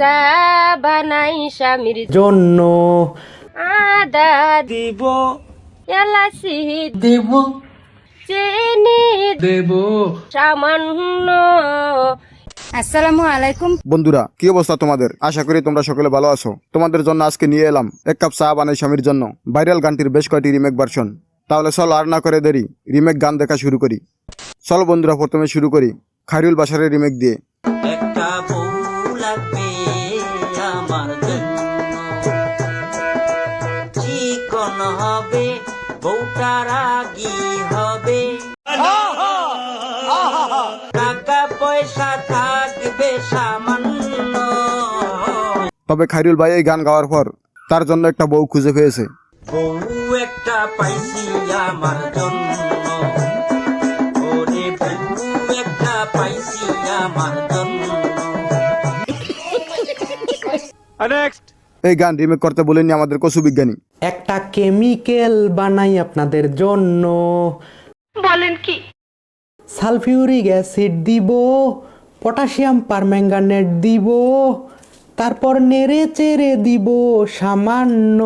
চা বানাই স্বামীর জন্য আদা দিব। এলাচি দেব। চিনি দেব। সামান্য। আসসালামু আলাইকুম। বন্ধুরা কি অবস্থা তোমাদের? আশা করি তোমরা সকলে ভালো আছো। তোমাদের জন্য আজকে নিয়ে এলাম এক কাপ চা বানাই স্বামীর জন্য ভাইরাল গানটির বেশ কয়েকটি রিমেক ভার্সন। তাহলে চলো আর না করে দেরি রিমেক গান দেখা শুরু করি। চলো বন্ধুরা প্রথমে শুরু করি খাইরুল বাসারের রিমেক দিয়ে। একটা বউ লাগবে আমার জন্য। চিকন হবে বউটা রাগি হবে। টাকা পয়সা থাকবে সামান্য। তবে খাইরুল ভাই এই গান গাওয়ার পর তার জন্য একটা বউ খুঁজে পেয়েছে। বউ একটা পাইছি আমার জন্য। ওরে বউ একটা পাইছি আমার জন্য এই গান রিমেক করতে বলেনি আমাদের কসু বিজ্ঞানী। একটা কেমিক্যাল বানাই আপনাদের জন্য। বলেন কি? সালফিউরিক অ্যাসিড দিব পটাশিয়াম পারম্যাঙ্গানেট দিব তারপর নেড়ে চেড়ে দিব সামান্য।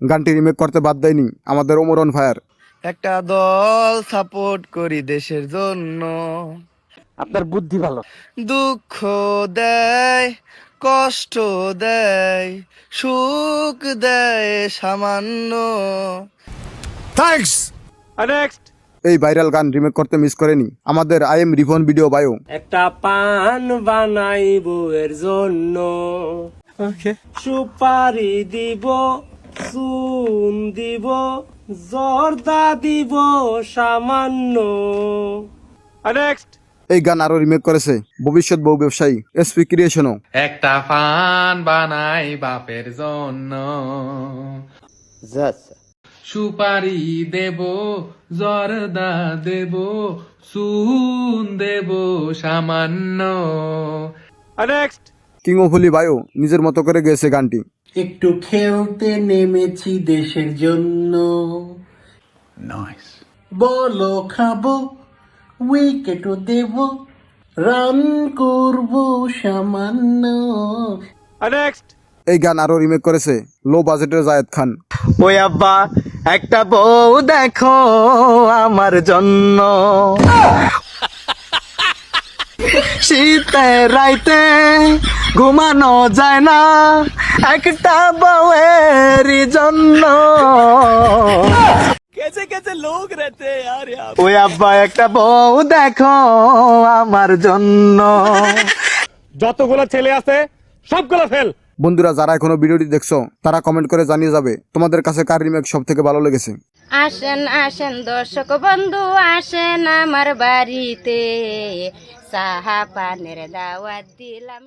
গানটি রিমেক করতে বাদ দেয়নি আমাদের ওমরন ফায়ার। একটা দল সাপোর্ট করি দেশের জন্য। আপনার বুদ্ধি ভালো। দুঃখ দেয় কষ্ট দেয় সুখ দেয় সামান্য। থ্যাঙ্কস নেক্সট এই ভাইরাল গান রিমেক করতে মিস করেনি। আমাদের আই এম রিফন ভিডিও বায়ো একটা পান বানাই বউয়ের জন্য। সুপারি দিব চুন দিব জর্দা দিব সামান্য। এই গান আরও রিমেক করেছে ভবিষ্যৎ বউ ব্যবসায়ী এসপি ক্রিয়েশনও একটা ফান বানাই বাপের জন্য। সুপারি দেব জর্দা দেব সুন দেব সামান্য। কিং অফ হলি বায়ো নিজের মতো করে গেছে গানটি। একটু খেলতে নেমেছি দেশের জন্য। বলো খাব উইকেটও দেব। রান করব সামান্য। এই গান আরও রিমেক করেছে লো বাজেটের জায়েদ খান। ওই আব্বা একটা বউ দেখো আমার জন্য। শীতে রাইতে ঘুমানো যায় না একটা বউয়ের জন্য। ওই আব্বা একটা বউ দেখো আমার জন্য। যতগুলো ছেলে আছে সবগুলো ফেল বন্ধুরা যারা এখনও ভিডিওটি দেখছ তারা কমেন্ট করে জানিয়ে যাবে তোমাদের কাছে কার রিমেক সব থেকে ভালো লেগেছে? আসেন আসেন দর্শক বন্ধু আসেন আমার বাড়িতে। সাহা পানের দাওয়াত দিলাম।